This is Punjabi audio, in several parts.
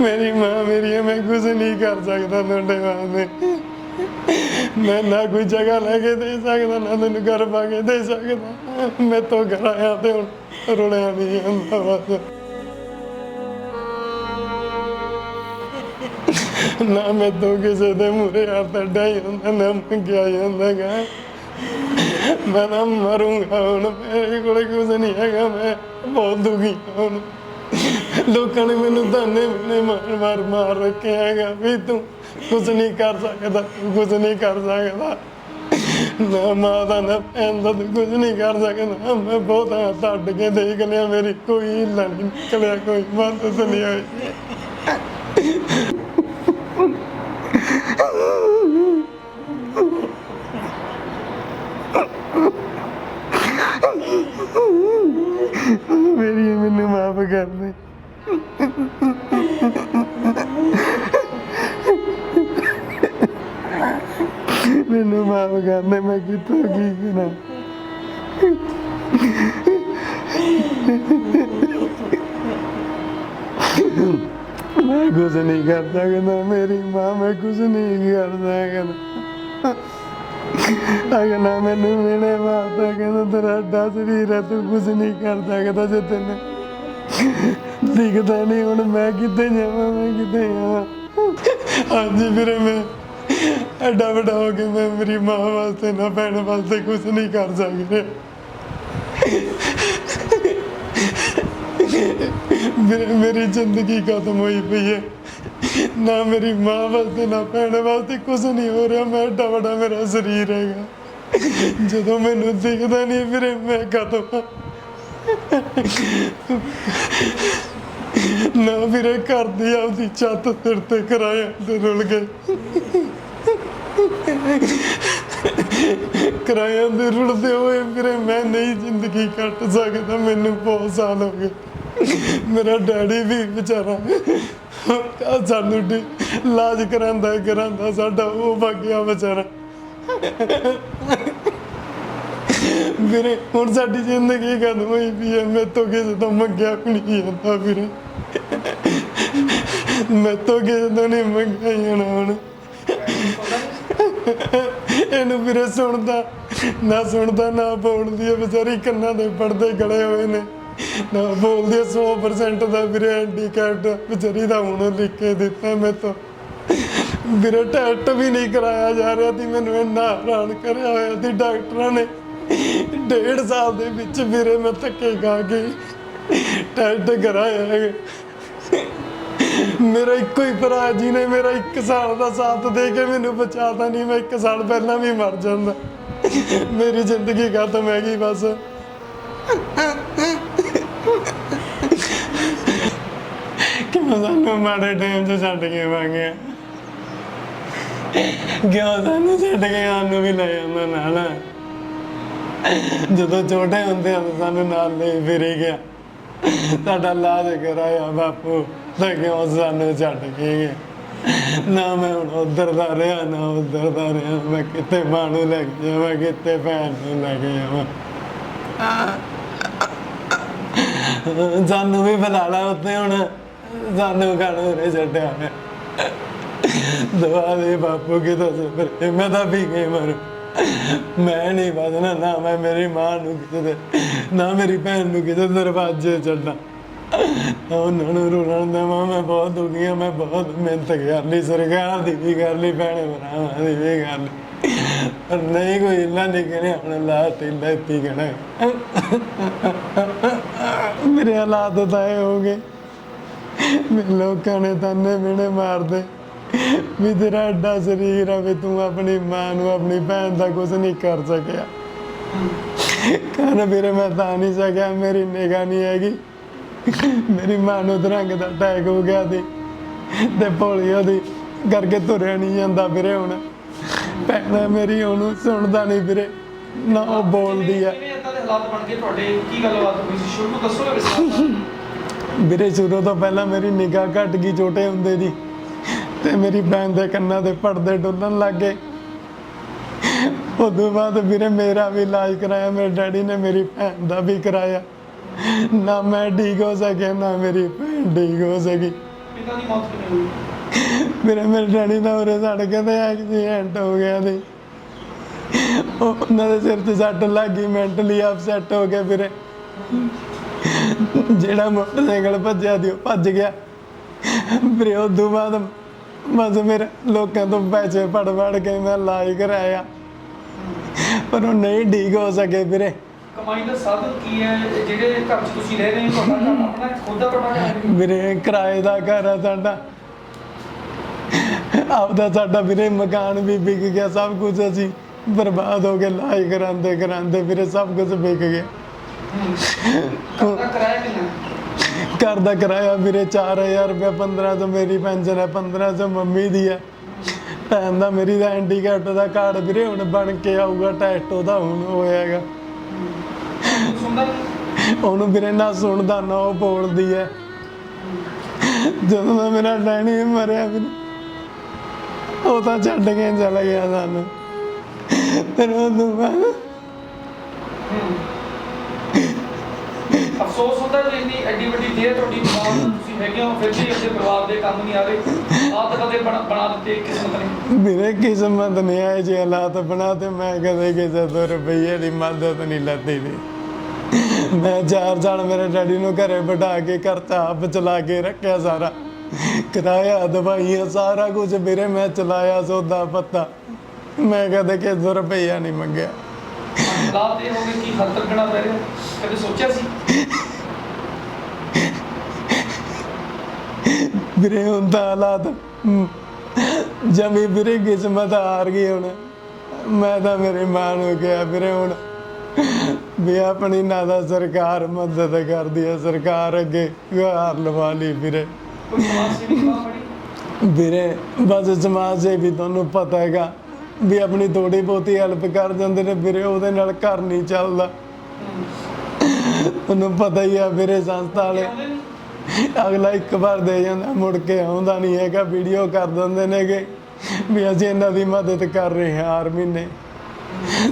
ਮੇਰੀ ਮਾਂ ਮੇਰੀ ਹੈ, ਮੈਂ ਕੁਝ ਨਹੀਂ ਕਰ ਸਕਦਾ ਤੁਹਾਡੇ ਵਾਸਤੇ। ਮੈਂ ਨਾ ਕੋਈ ਜਗ੍ਹਾ ਲੈ ਕੇ ਦੇ ਸਕਦਾ ਨਾ ਤੈਨੂੰ ਘਰ ਪਾ ਕੇ ਦੇ ਸਕਦਾ। ਮੈਂ ਤੋਂ ਘਰ ਆਇਆ ਤੇ ਹੁਣ ਰੁਲਿਆ ਨਹੀਂ ਹੁੰਦਾ ਬਸ। ਨਾ ਮੈਂ ਤੋਂ ਕਿਸੇ ਦੇ ਮੂਰੇ ਹੱਥ ਅੱਡਾਈ ਹੁੰਦਾ ਨਾ ਮੰਗਿਆ ਜਾਂਦਾ ਗਾ। ਮੈਂ ਤਾਂ ਮਰੂੰਗਾ ਹੁਣ ਮੇਰੇ ਕੋਲ ਕੁਝ ਨਹੀਂ ਹੈਗਾ ਮੈਂ ਬਹੁਤ ਦੁਖੀ ਹਾਂ ਹੁਣ। ਲੋਕਾਂ ਨੇ ਮੈਨੂੰ ਤਾਨੇ ਮੈਨੇ ਮਾਰ ਮਾਰ ਮਾਰ ਰੱਖਿਆ ਹੈਗਾ ਵੀ ਤੂੰ ਕੁਝ ਨਹੀਂ ਕਰ ਸਕਦਾ ਤੂੰ ਕੁਝ ਨਹੀਂ ਕਰ ਸਕਦਾ। ਨਾ ਮਾਂ ਦਾ ਨਾ ਭੈਣ ਦਾ ਤੂੰ ਕੁਝ ਨਹੀਂ ਕਰ ਸਕਦਾ। ਮੈਂ ਬਹੁਤ ਹੱਥ ਅੱਡ ਕੇ ਦੇਖ ਲਿਆ, ਮੇਰੀ ਕੋਈ ਹਿੱਲਾ ਨਹੀਂ ਨਿਕਲਿਆ, ਕੋਈ ਮਦਦ ਨਹੀਂ ਹੋਈ। ਮੇਰੀ ਮੈਨੂੰ ਮਾਫ ਕਰ ਦੇ। ਮੈਨੂੰ ਮਾਫ ਕਰ ਦੇ, ਮੈਂ ਕਿੱਥੋਂ ਕੀ ਕਰਾਂ? ਮੈਂ ਕੁਝ ਨਹੀਂ ਕਰ ਸਕਦਾ, ਮੇਰੀ ਮਾਂ ਮੈਂ ਕੁਝ ਨਹੀਂ ਕਰਦਾ ਕਹਿੰਦਾ ਅਗਰ ਮੈਨੂੰ ਮੇਰੇ ਮਾਤਾ ਕਹਿੰਦਾ ਤੇਰਾ ਅੱਡਾ, ਸਰੀਰ ਤੂੰ ਕੁਝ ਨਹੀਂ ਕਰ ਸਕਦਾ ਜੇ ਤੈਨੂੰ ਦਿਖਦਾ ਨਹੀਂ, ਹੁਣ ਮੈਂ ਕਿੱਥੇ ਜਾਵਾਂ, ਮੈਂ ਕਿੱਥੇ ਜਾਵਾਂ? ਹਾਂਜੀ ਵੀਰੇ ਮੈਂ ਐਡਾ ਵੱਡਾ ਹੋ ਕੇ ਮੈਂ ਮੇਰੀ ਮਾਂ ਵਾਸਤੇ ਨਾ ਭੈਣ ਵਾਸਤੇ ਕੁਝ ਨਹੀਂ ਕਰ ਸਕਦਾ। ਵੀਰੇ ਮੇਰੀ ਜ਼ਿੰਦਗੀ ਖਤਮ ਹੋਈ ਪਈ ਹੈ। ਨਾ ਮੇਰੀ ਮਾਂ ਵਾਸਤੇ, ਨਾ ਭੈਣ ਵਾਸਤੇ ਕੁਝ ਨਹੀਂ ਹੋ ਰਿਹਾ। ਮੈਂ ਐਡਾ ਵੱਡਾ ਮੇਰਾ ਸਰੀਰ ਹੈਗਾ। ਜਦੋਂ ਮੈਨੂੰ ਦਿਖਦਾ ਨਹੀਂ ਵੀਰੇ ਮੈਂ ਖਤਮ ਹਾਂ। ਨਾ ਵੀਰੇ, ਘਰ ਦੀ ਆਪਦੀ ਛੱਤ ਸਿਰ ਤੇ ਕਰਾਇਆ ਤੇ ਰੁਲ ਗਏ। ਕਿਰਾਇਆ ਦੇ ਰੁਲਦੇ ਹੋਏ ਵੀਰੇ, ਮੈਂ ਨਹੀਂ ਜ਼ਿੰਦਗੀ ਕੱਟ ਸਕਦਾ, ਮੈਨੂੰ ਬਹੁਤ ਸਾਲ ਹੋ ਗਏ। ਮੇਰਾ ਡੈਡੀ ਵੀ ਵਿਚਾਰਾ ਸਾਨੂੰ ਇਲਾਜ ਕਰਾਂਦਾ ਕਰਾਂਦਾ ਸਾਡਾ ਉਹ ਵਗਿਆ ਵਿਚਾਰਾ। ਵੀਰੇ, ਹੁਣ ਸਾਡੀ ਜ਼ਿੰਦਗੀ ਖਤਮ ਹੋਈ ਪਈ ਹੈ। ਮੈਂ ਤੋਂ ਕਿਸੇ ਤੋਂ ਮੰਗਿਆ ਵੀ ਨਹੀਂ ਜਾਂਦਾ ਵੀਰੇ। ਮੈਂ ਤੋਂ ਕਿਸੇ ਤੋਂ ਨਹੀਂ ਮੰਗਿਆ ਜਾਣਾ ਹੁਣ। ਇਹਨੂੰ ਵੀਰੇ ਸੁਣਦਾ, ਨਾ ਸੁਣਦਾ, ਨਾ ਬੋਲਦੀ ਹੈ। ਵਿਚਾਰੀ ਕੰਨਾਂ ਦੇ ਪਰਦੇ ਗਲੇ ਹੋਏ ਨੇ। ਨਾ ਬੋਲਦੀ ਹੈ 100% ਦਾ ਵੀਰੇ ਹੈਂਡੀਕੈਪਟ ਵਿਚਾਰੀ ਦਾ ਹੁਣ ਲਿਖ ਕੇ ਦਿੱਤਾ ਮੈਂ ਤੋਂ। ਵੀਰੇ ਟੈਸਟ ਵੀ ਨਹੀਂ ਕਰਾਇਆ ਜਾ ਰਿਹਾ ਸੀ। ਮੈਨੂੰ ਇੰਨਾ ਹੈਰਾਨ ਕਰਿਆ ਹੋਇਆ ਸੀ, ਡਾਕਟਰਾਂ ਨੇ। ਡੇਢ ਸਾਲ ਦੇ ਵਿੱਚ ਵੀਰੇ ਮੈਂ ਧੱਕੇ ਖਾ ਕੇ ਟੈਸਟ ਕਰਾਇਆ ਹੈ। ਮੇਰਾ ਇੱਕੋ ਹੀ ਭਰਾ ਜੀ ਨੇ ਮੇਰਾ 1 ਸਾਲ ਦਾ ਸਾਥ ਦੇ ਕੇ ਮੈਨੂੰ ਬਚਾਤਾ ਨਹੀਂ, ਮੈਂ 1 ਸਾਲ ਪਹਿਲਾਂ ਵੀ ਮਰ ਜਾਂਦਾ। ਮੇਰੀ ਜ਼ਿੰਦਗੀ ਖਤਮ ਹੈਗੀ ਬਸ। ਕਿਉਂ ਸਾਨੂੰ ਮਾੜੇ ਟਾਈਮ 'ਚ ਛੱਡ ਕੇ ਵਾਂਗੇ ਕਿਉਂ ਸਾਨੂੰ ਛੱਡ ਕੇ ਸਾਨੂੰ ਵੀ ਲੈ ਜਾਂਦਾ ਨਾਲ? ਜਦੋਂ ਛੋਟੇ ਹੁੰਦੇ ਆ ਸਾਨੂੰ ਨਾਲ ਲੈ ਫਿਰੇ ਗਿਆ। ਸਾਡਾ ਲਾਜ ਕਰਾਇਆ ਬਾਪੂ, ਤਾਂ ਕਿਉਂ ਸਾਨੂੰ ਛੱਡ ਕੇ ਗਏ? ਨਾ ਮੈਂ ਹੁਣ ਉਧਰ ਦਾ ਰਿਹਾ, ਨਾ ਉਧਰ ਦਾ ਰਿਹਾ। ਮੈਂ ਕਿਤੇ ਮਾਂ ਲੈ ਕੇ ਜਾਵਾਂ ਕਿਤੇ ਭੈਣ ਨੂੰ ਲੈ ਕੇ ਜਾਵਾਂ? ਸਾਨੂੰ ਵੀ ਬੁਲਾ ਲਾ ਉੱਤੇ ਹੁਣ। ਸਾਨੂੰ ਕਾਹਨੂੰ ਰੇ ਛੱਡਿਆ। ਮੈਂ ਦਵਾ ਦੇ ਬਾਪੂ ਕੀ ਤਾਂ ਫਿਰ ਮੈਂ ਤਾਂ ਵੀ ਗਈ ਮਰ। ਮੈਂ ਨਹੀਂ ਬਦਨਾ ਨਾ ਮੈਂ ਮੇਰੀ ਮਾਂ ਨੂੰ ਕਿਤੇ ਦੇ, ਨਾ ਮੇਰੀ ਭੈਣ ਨੂੰ ਕਿਤੇ ਦਰਵਾਜ਼ੇ ਛੱਡਾਂ। ਉਹਨਾਂ ਨੂੰ ਰੋਣ ਦਾ ਮੈਂ ਬਹੁਤ ਦੁਖੀ ਹਾਂ, ਮੈਂ ਬਹੁਤ ਮਿਹਨਤ ਕਰ ਲਈ, ਸਰਕਾਰ ਦੀ ਵੀ ਕਰ ਲਈ, ਭੈਣ ਭਰਾਵਾਂ ਦੀ ਵੀ ਕਰ ਲਈ। ਪਰ ਨਹੀਂ ਕੋਈ ਇਲਾ ਨਹੀਂ ਕਰਿਆ ਹੁਣ ਲਾ ਤੇ ਲੈਤੀ ਕਣਾ ਮੇਰੇ ਹਾਲਾਤ ਤਾਂ ਇਹ ਹੋ ਗਏ। ਲੋਕਾਂ ਨੇ ਤਾਨੇ ਮਿਹਣੇ ਮਾਰਦੇ। ਵੀ ਤੇਰਾ ਐਡਾ ਸਰੀਰ ਆ ਵੀ ਤੂੰ ਆਪਣੀ ਮਾਂ ਨੂੰ ਆਪਣੀ ਭੈਣ ਦਾ ਕੁਝ ਨਹੀਂ ਕਰ ਸਕਿਆ। ਕਾਰਨ ਵੀਰੇ ਮੈਂ ਤਾਂ ਨਹੀਂ ਸਕਿਆ ਮੇਰੀ ਨਿਗਾਹ ਨਹੀਂ ਹੈਗੀ। ਮੇਰੀ ਮਾਂ ਨੂੰ ਦਰੰਗ ਦਾ ਅਟੈਕ ਹੋ ਗਿਆ ਸੀ ਤੇ ਪੋਲੀਓ ਦੀ ਕਰਕੇ ਤੁਰਿਆ ਨਹੀਂ ਜਾਂਦਾ ਵੀਰੇ ਹੁਣ। ਭੈਣ ਮੇਰੀ ਉਹਨੂੰ ਸੁਣਦਾ ਨਹੀਂ ਵੀਰੇ ਨਾ ਉਹ ਬੋਲਦੀ ਆ। ਕਿਵੇਂ ਏਦਾਂ ਦੇ ਹਾਲਾਤ ਬਣ ਗਏ ਤੁਹਾਡੇ? ਕੀ ਗੱਲਬਾਤ ਹੋਈ ਸੀ? ਸ਼ੁਰੂ ਤੋਂ ਦੱਸੋਗੇ ਵਿਸਥਾਰ ਵੀਰੇ ਸ਼ੁਰੂ ਤੋਂ ਪਹਿਲਾਂ ਮੇਰੀ ਨਿਗਾਹ ਘਟ ਗਈ ਛੋਟੇ ਹੁੰਦੇ ਦੀ। ਤੇ ਮੇਰੀ ਭੈਣ ਦੇ ਕੰਨਾਂ ਦੇ ਪਰਦੇ ਡੁੱਲਣ ਲੱਗ ਗਏ। ਉਦੋਂ ਬਾਅਦ ਵੀਰੇ ਮੇਰਾ ਵੀ ਇਲਾਜ ਕਰਾਇਆ ਮੇਰੇ ਡੈਡੀ ਨੇ ਮੇਰੀ ਭੈਣ ਦਾ ਵੀ ਕਰਾਇਆ। ਨਾ ਮੈਂ ਠੀਕ ਹੋ ਸਕਿਆ ਨਾ ਮੇਰੀ ਭੈਣ ਠੀਕ ਹੋ ਸਕੀ। ਪਿਤਾ ਦੀ ਮੌਤ ਕਿਵੇਂ ਹੋਈ? ਮੇਰੇ ਮੇਰੇ ਡੈਡੀ ਦਾ ਉਰੇ ਸੜ ਕੇ ਤੇ ਐਕਸੀਡੈਂਟ ਹੋ ਗਿਆ ਉਹ- ਉਹਨਾਂ ਦੇ ਸਿਰ ਤੇ ਸੱਟ ਲੱਗ ਗਈ ਮੈਂਟਲੀ ਅਪਸੈਟ ਹੋ ਗਏ ਵੀਰੇ। ਜਿਹੜਾ ਮੋਟਰਸਾਈਕਲ ਭੱਜਿਆ ਦੀ ਉਹ ਭੱਜ ਗਿਆ। ਵੀਰੇ ਉਹ ਤੋਂ ਬਾਅਦ ਬਸ ਮੇਰੇ ਲੋਕਾਂ ਤੋਂ ਪੈਸੇ ਫੜ ਫੜ ਕੇ ਮੈਂ ਇਲਾਜ ਕਰਾਇਆ। ਪਰ ਉਹ ਨਹੀਂ ਠੀਕ ਹੋ ਸਕੇ ਵੀਰੇ। ਕਮਾਈ ਦਾ ਸਾਧਨ ਕੀ ਹੈ? ਜਿਹੜੇ ਘਰ 'ਚ ਤੁਸੀਂ ਰਹਿ ਰਹੇ ਹੋ ਤੁਹਾਡਾ ਘਰ ਆਪਣਾ ਖੁਦ ਦਾ ਘਰ ਹੈ? ਵੀਰੇ ਕਿਰਾਏ ਦਾ ਘਰ ਆ ਸਾਡਾ। ਆਪਦਾ ਸਾਡਾ ਵੀਰੇ ਮਕਾਨ ਵੀ ਵਿਕ ਗਿਆ ਸਭ ਕੁਝ ਅਸੀਂ ਬਰਬਾਦ ਹੋ ਗਏ ਲਾਈ ਕਰਾਂਦੇ ਕਰਾਂਦੇ ਵੀਰੇ ਸਭ ਕੁਝ ਵਿਕ ਗਿਆ। ਕਿਰਾਇਆ ਕਿੰਨਾ ਘਰ ਦਾ ਕਿਰਾਇਆ ਵੀਰੇ 4000 ਰੁਪਏ 1500 ਮੇਰੀ ਪੈਨਸ਼ਨ ਹੈ 1500 ਮੰਮੀ ਦੀ ਹੈ। ਭੈਣ ਦਾ ਮੇਰੀ ਦਾ ਹੈਂਡੀਕੈਪਟ ਦਾ ਕਾਰਡ ਵੀਰੇ ਹੁਣ ਬਣ ਕੇ ਆਊਗਾ ਟੈਸਟ ਉਹਦਾ ਹੁਣ ਹੋਇਆਗਾ। ਉਹਨੂੰ ਵੀਰੇ ਨਾ ਸੁਣਦਾ, ਨਾ ਉਹ ਬੋਲਦੀ ਹੈ। ਜਦੋਂ ਦਾ ਮੇਰਾ ਡੈਡੀ ਮਰਿਆ ਵੀ ਉਹ ਤਾਂ ਛੱਡ ਕੇ ਚਲਾ ਗਿਆ ਸਾਨੂੰ। ਫਿਰ ਉਹ ਤੋਂ ਅਫਸੋਸ ਹੁੰਦਾ ਵੀ ਇੰਨੀ ਐਡੀ ਵੱਡੀ ਦੇਰ ਤੁਹਾਡੀ ਮਾਂ ਤੁਸੀਂ ਹੈਗੇ ਹੋ, ਫਿਰ ਵੀ ਆਪਣੇ ਪਰਿਵਾਰ ਦੇ ਕੰਮ ਨਹੀਂ ਆ ਰਹੇ ਆਪ ਕਦੇ ਬਣਾ ਦਿੱਤੇ ਕਿਸਮਤ ਨੇ। ਵੀਰੇ ਕਿਸਮਤ ਨਹੀਂ ਆਏ ਜੇ ਹਾਲਾਤ ਬਣਾ ਮੈਂ ਕਦੇ ਕਿਸੇ ਤੋਂ ਰੁਪਈਏ ਦੀ ਮਦਦ ਨਹੀਂ ਲੱਤੀ ਦੀ। ਮੈਂ ਚਾਰ ਜਾਣ ਮੇਰੇ ਡੈਡੀ ਨੂੰ ਘਰੇ ਬਿਠਾ ਕੇ ਕਰਤਾ ਆਪ ਚਲਾ ਕੇ ਰੱਖਿਆ ਸਾਰਾ। ਕਿਰਾਇਆ, ਦਵਾਈਆਂ, ਸਾਰਾ ਕੁਝ ਵੀਰੇ ਮੈਂ ਚਲਾਇਆ ਸੌਦਾ ਪੱਤਾ। ਮੈਂ ਕਦੇ ਕਿਸੇ ਤੋਂ ਰੁਪਈਆ ਨਹੀਂ ਮੰਗਿਆ। ਹਾਲਾਤ ਇਹ ਹੋ ਗਏ ਕਿ ਹੱਥ ਰੱਖਣਾ ਪੈ ਰਿਹਾ। ਕਦੇ ਸੋਚਿਆ ਸੀ? ਵੀਰੇ ਤਾਂ ਹਾਲਾਤ ਜਮੀ ਵੀਰੇ ਕਿਸਮਤ ਹਾਰ ਗਈ ਹੁਣ। ਮੈਂ ਤਾਂ ਮੇਰੀ ਮਾਂ ਨੂੰ ਕਿਹਾ ਵੀਰੇ ਹੁਣ ਵੀ ਆਪਣੀ ਨਾ ਦਾ ਸਰਕਾਰ ਮਦਦ ਕਰਦੀ ਹੈ ਸਰਕਾਰ ਅੱਗੇ ਗੁਹਾਰ ਲਵਾ ਲਈ ਵੀਰੇ। ਵੀਰੇ ਬਸ ਸਮਾਜ ਸੇ ਵੀ ਤੁਹਾਨੂੰ ਪਤਾ ਹੈਗਾ ਵੀ ਆਪਣੀ ਥੋੜੀ ਬਹੁਤੀ ਹੈਲਪ ਕਰ ਜਾਂਦੇ ਨੇ ਵੀਰੇ ਉਹਦੇ ਨਾਲ ਘਰ ਨਹੀਂ ਚੱਲਦਾ। ਤੁਹਾਨੂੰ ਪਤਾ ਹੀ ਆ ਵੀਰੇ ਸੰਸਥਾ ਵਾਲੇ। ਅਗਲਾ ਇੱਕ ਵਾਰ ਦੇ ਜਾਂਦਾ ਮੁੜ ਕੇ ਆਉਂਦਾ ਨਹੀਂ ਹੈਗਾ ਵੀਡੀਓ ਕਰ ਦਿੰਦੇ ਨੇਗੇ ਵੀ ਅਸੀਂ ਇਹਨਾਂ ਦੀ ਮਦਦ ਕਰ ਰਹੇ ਹਾਂ ਹਰ ਮਹੀਨੇ।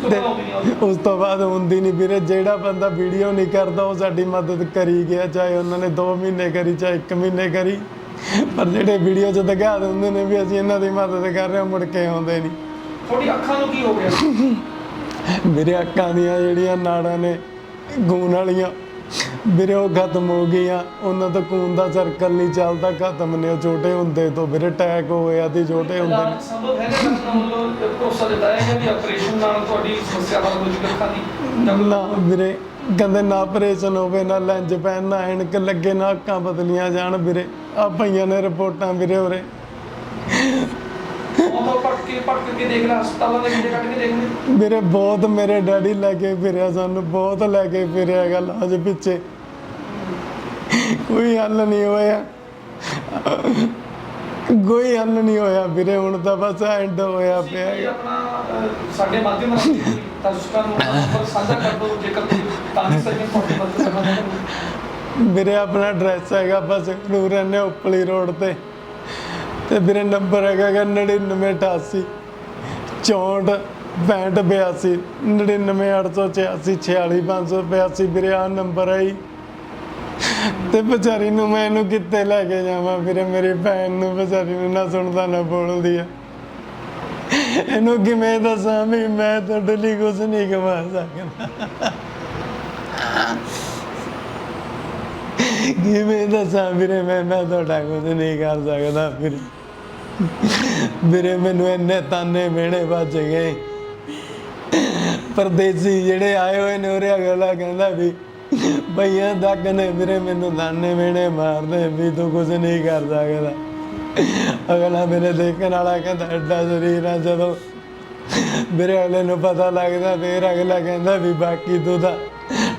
ਤੋਂ ਉਸ ਤੋਂ ਬਾਅਦ ਹੁੰਦੀ ਨਹੀਂ ਵੀਰੇ ਜਿਹੜਾ ਬੰਦਾ ਵੀਡੀਓ ਨਹੀਂ ਕਰਦਾ ਉਹ ਸਾਡੀ ਮਦਦ ਕਰੀ ਗਿਆ ਚਾਹੇ ਉਹਨਾਂ ਨੇ 2 ਮਹੀਨੇ ਕਰੀ ਚਾਹੇ 1 ਮਹੀਨੇ ਕਰੀ। ਪਰ ਜਿਹੜੇ ਵੀਡੀਓ 'ਚ ਦਿਖਾ ਦਿੰਦੇ ਨੇ ਵੀ ਅਸੀਂ ਇਹਨਾਂ ਦੀ ਮਦਦ ਕਰ ਰਹੇ ਹਾਂ ਮੁੜ ਕੇ ਆਉਂਦੇ ਨਹੀਂ। ਤੁਹਾਡੀ ਅੱਖਾਂ ਨੂੰ ਕੀ ਹੋ ਗਿਆ? ਮੇਰੇ ਅੱਖਾਂ ਦੀਆਂ ਜਿਹੜੀਆਂ ਨਾੜਾਂ ਨੇ ਖੂਨ ਵਾਲੀਆਂ ਵੀਰੇ ਉਹ ਖਤਮ ਹੋ ਗਈਆਂ। ਉਹਨਾਂ ਤੋਂ ਖੂਨ ਦਾ ਸਰਕਲ ਨਹੀਂ ਚੱਲਦਾ ਖਤਮ ਨੇ ਉਹ ਛੋਟੇ ਹੁੰਦੇ ਤੋਂ। ਵੀਰੇ ਅਟੈਕ ਹੋਇਆ ਤੇ ਛੋਟੇ ਹੁੰਦੇ ਨੇ ਸੰਭਵ ਭਰੋਸਾ ਦਿੱਤਾ ਹੈ ਕਿ ਆਪਰੇਸ਼ਨ ਨਾਲ ਤੁਹਾਡੀ ਸਮੱਸਿਆ ਹੱਲ ਹੋ ਜੂਗੀ ਅੱਖਾਂ ਦੀ ਜਾਂ ਕੋਈ- ਨਾ ਵੀਰੇ ਕਹਿੰਦੇ ਨਾ ਆਪਰੇਸ਼ਨ ਹੋਵੇ ਨਾ ਲੈਂਜ ਪੈਣ ਨਾ ਐਨਕ ਲੱਗੇ ਨਾ ਅੱਖਾਂ ਬਦਲੀਆਂ ਜਾਣ ਵੀਰੇ। ਆ ਪਈਆਂ ਨੇ ਰਿਪੋਰਟਾਂ ਵੀਰੇ ਉਰੇ। ਕੇ ਪੱਟ ਕੇ ਦੇਖ ਲੈ ਹਸਪਤਾਲਾਂ ਦੇ ਕਿਤੇ ਕੱਢ ਕੇ ਦੇਖ ਲੈ। ਵੀਰੇ ਬਹੁਤ ਮੇਰੇ ਡੈਡੀ ਲੈ ਕੇ ਫਿਰਿਆ ਸਾਨੂੰ ਬਹੁਤ ਲੈ ਕੇ ਫਿਰਿਆ ਗੱਲ ਅਜ ਪਿੱਛੇ। ਕੋਈ ਹੱਲ ਨਹੀਂ ਹੋਇਆ। ਕੋਈ ਹੱਲ ਨਹੀਂ ਹੋਇਆ ਵੀਰੇ ਹੁਣ ਤਾਂ ਬਸ ਐਂਡ ਹੋਇਆ ਤੁਸੀਂ ਪਿਆ। ਵੀ ਆਪਣਾ ਅਹ, ਸਾਡੇ ਮਾਧਿਅਮ ਰਾਹੀਂ ਦਰਸ਼ਕਾਂ ਨੂੰ ਨੰਬਰ ਸਾਂਝਾ ਕਰ ਦਿਓ ਜੇਕਰ ਤੁਸੀਂ ਤਾਂ ਸਕੇ ਤੁਹਾਡੀ ਮਦਦ ਕਰਨਾ ਚਾਹੁੰਦੇ ਹੋ। ਵੀਰੇ ਆਪਣਾ ਐਡਰੈਸ ਹੈਗਾ ਬਸ ਨੂੰ ਰਹਿੰਦੇ ਹਾਂ ਉਪਲੀ ਰੋਡ ਤੇ। ਤੇ ਵੀਰੇ ਨੰਬਰ ਹੈਗਾ ਗਾ 9988 64 65 82 99886 ਵੀਰੇ ਆ ਨੰਬਰ ਹੈ ਤੇ ਵਿਚਾਰੀ ਨੂੰ ਮੈਂ ਇਹਨੂੰ ਕਿੱਥੇ ਲੈ ਕੇ ਜਾਵਾਂ ਵੀਰੇ, ਮੇਰੀ ਭੈਣ ਨੂੰ ਵਿਚਾਰੀ ਨੂੰ ਨਾ ਸੁਣਦਾ, ਨਾ ਬੋਲਦੀ ਆ। ਇਹਨੂੰ ਕਿਵੇਂ ਦੱਸਾਂ ਵੀ ਮੈਂ ਤੁਹਾਡੇ ਲਈ ਕੁਝ ਨਹੀਂ ਕਮਾ ਸਕਦਾ। ਕਿਵੇਂ ਦੱਸਾਂ ਵੀਰੇ, ਮੈਂ ਮੈਂ ਤੁਹਾਡਾ ਕੁਝ ਨਹੀਂ ਕਰ ਸਕਦਾ ਫਿਰ ਵੀਰੇ ਮੈਨੂੰ ਇੰਨੇ ਤਾਨੇ ਮਿਹਣੇ ਵੱਜ ਗਏ। ਪਰਦੇਸੀ ਜਿਹੜੇ ਆਏ ਹੋਏ ਨੇ ਉਰੇ ਅਗਲਾ ਕਹਿੰਦਾ ਵੀ ਭਈਆ ਦੱਗ ਨੇ, ਵੀਰੇ ਮੈਨੂੰ ਤਾਨੇ ਮਿਹਣੇ ਮਾਰਦੇ, ਵੀ ਤੂੰ ਕੁਝ ਨਹੀਂ ਕਰ ਸਕਦਾ। ਅਗਲਾ ਮੇਰੇ ਦੇਖਣ ਵਾਲਾ ਕਹਿੰਦਾ, ਐਡਾ ਸਰੀਰ ਆ ਜਦੋਂ ਮੇਰੇ ਅਗਲੇ ਨੂੰ ਪਤਾ ਲੱਗਦਾ, ਫੇਰ ਅਗਲਾ ਕਹਿੰਦਾ ਵੀ ਬਾਕੀ ਤੂੰ ਤਾਂ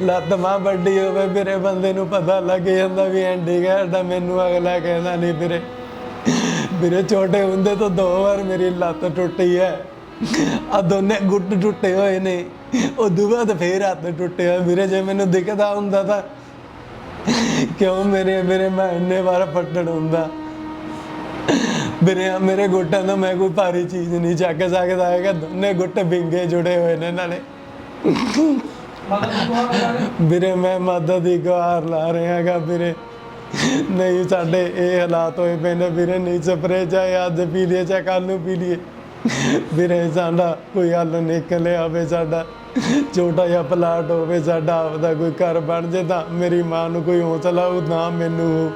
ਲੱਤ ਮਾਂ ਵੱਡੀ ਹੋਵੇ, ਮੇਰੇ ਬੰਦੇ ਨੂੰ ਪਤਾ ਲੱਗ ਜਾਂਦਾ ਵੀ ਹੈਂਡੀਕੈਪਟ ਆ ਮੈਨੂੰ ਅਗਲਾ ਕਹਿੰਦਾ ਨਹੀਂ ਵੀਰੇ। ਵੀਰੇ ਛੋਟੇ ਹੁੰਦੇ ਤੋਂ ਦੋ ਵਾਰ ਮੇਰੀ ਲੱਤ ਟੁੱਟੀ ਹੈ। ਆ ਦੋਨੇ ਗੁੱਟ ਟੁੱਟੇ ਹੋਏ ਨੇ। ਉਹ ਬਾਅਦ ਫੇਰ ਹੱਥ ਟੁੱਟਿਆ ਵੀਰੇ ਜੇ ਮੈਨੂੰ ਦਿਖਦਾ ਹੁੰਦਾ ਤਾਂ ਕਿਉਂ ਮੇਰੇ ਮੇਰੇ ਮੈਂ ਇੰਨੇ ਵਾਰ ਫੱਟੜ ਹੁੰਦਾ? ਵੀਰੇ ਮੇਰੇ ਗੁੱਟਾਂ ਤੋਂ ਮੈਂ ਕੋਈ ਭਾਰੀ ਚੀਜ਼ ਨਹੀਂ ਚੱਕ ਸਕਦਾ ਹੈਗਾ। ਦੋਨੇ ਗੁੱਟ ਵਿੰਗੇ ਜੁੜੇ ਹੋਏ ਨੇ ਨਾਲੇ। ਦੀ। ਵੀਰੇ ਮੈਂ ਮਦਦ ਦੀ ਗੁਹਾਰ ਲਾ ਰਿਹਾ ਹੈਗਾ ਵੀਰੇ। ਨਹੀਂ ਸਾਡੇ ਇਹ ਹਾਲਾਤ ਹੋਏ ਪਏ ਨੇ ਵੀਰੇ ਨਹੀਂ ਸਪਰੇ ਚਾਹੇ ਅੱਜ ਪੀ ਲਈਏ ਚਾਹੇ ਕੱਲ ਨੂੰ ਪੀ ਲਈਏ। ਵੀਰੇ ਸਾਡਾ ਕੋਈ ਹੱਲ ਨਿਕਲ ਆਵੇ ਸਾਡਾ ਛੋਟਾ ਜਿਹਾ ਪਲਾਟ ਹੋਵੇ ਸਾਡਾ ਆਪਦਾ ਕੋਈ ਘਰ ਬਣ ਜੇ ਤਾਂ ਮੇਰੀ ਮਾਂ ਨੂੰ ਕੋਈ ਹੌਸਲਾ ਹੋ ਨਾ ਮੈਨੂੰ।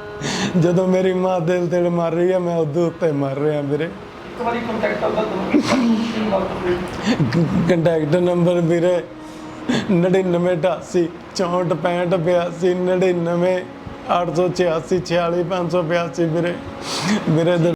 ਜਦੋਂ ਮੇਰੀ ਮਾਂ ਦਿਲ ਦਿਲ ਮਰ ਰਹੀ ਹੈ ਮੈਂ ਉਹਦੇ ਉੱਤੇ ਮਰ ਰਿਹਾ ਵੀਰੇ। ਵਾਰੀ ਕੰਟੈਕਟ ਹੋਈ ਕੰਟੈਕਟ ਨੰਬਰ ਵੀਰੇ 9988 64 65 99 886 46582 ਵੀਰੇ ਵੀਰੇ